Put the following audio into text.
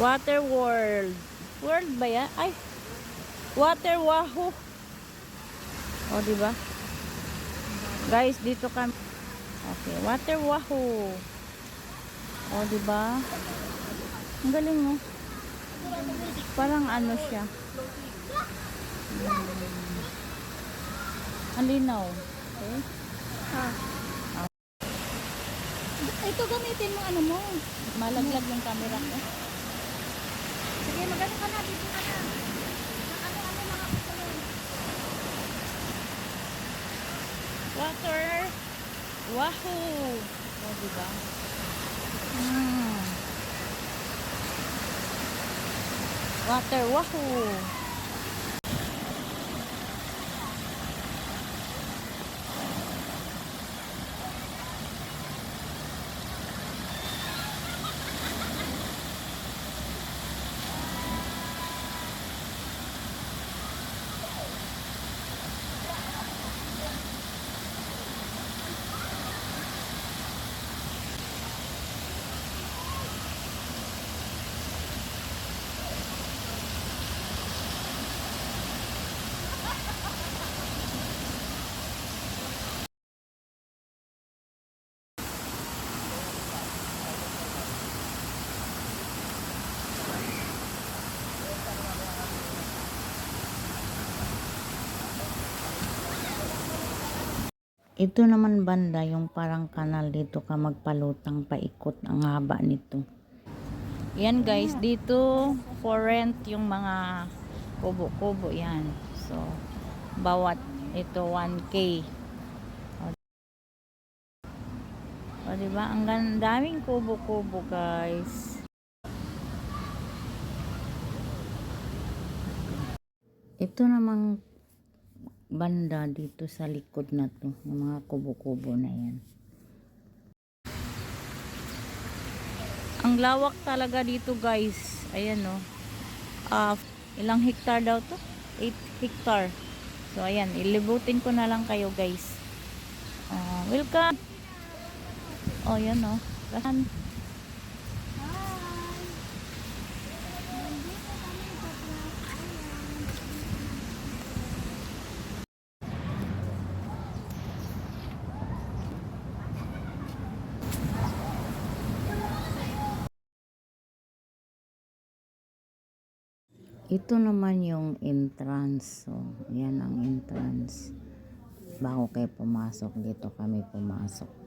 Water World. World ba yan? Ay. Water Wahoo. O, di ba? Guys, dito kami. Okay, Water Wahoo. O, di ba? Ang galing mo. Parang ano siya. Hmm. Okay. Ha. Ito gamitin mo ano mo. Malaglag yung camera ko. Sige, magano ka na dito ka na. Ano ano mga kukulong. Water Wahoo. O, di ba? Hmm. Water Wahoo. Ito naman banda, yung parang kanal dito ka magpalutang paikot. Ang haba nito. Yan guys, dito for rent yung mga kubo-kubo yan. So, bawat ito 1K. O, diba? Ang daming kubo-kubo guys. Ito namang banda dito sa likod na to, yung mga kubo-kubo na yan. Ang lawak talaga dito guys. Ayan no. Ah, ilang hektar daw to? 8 hektar. So ayan, ilibutin ko na lang kayo guys. Ah, welcome. Oh, yan no. Lahan. Ito naman yung entrance. So, yan ang entrance. Bago kayo pumasok, dito kami pumasok.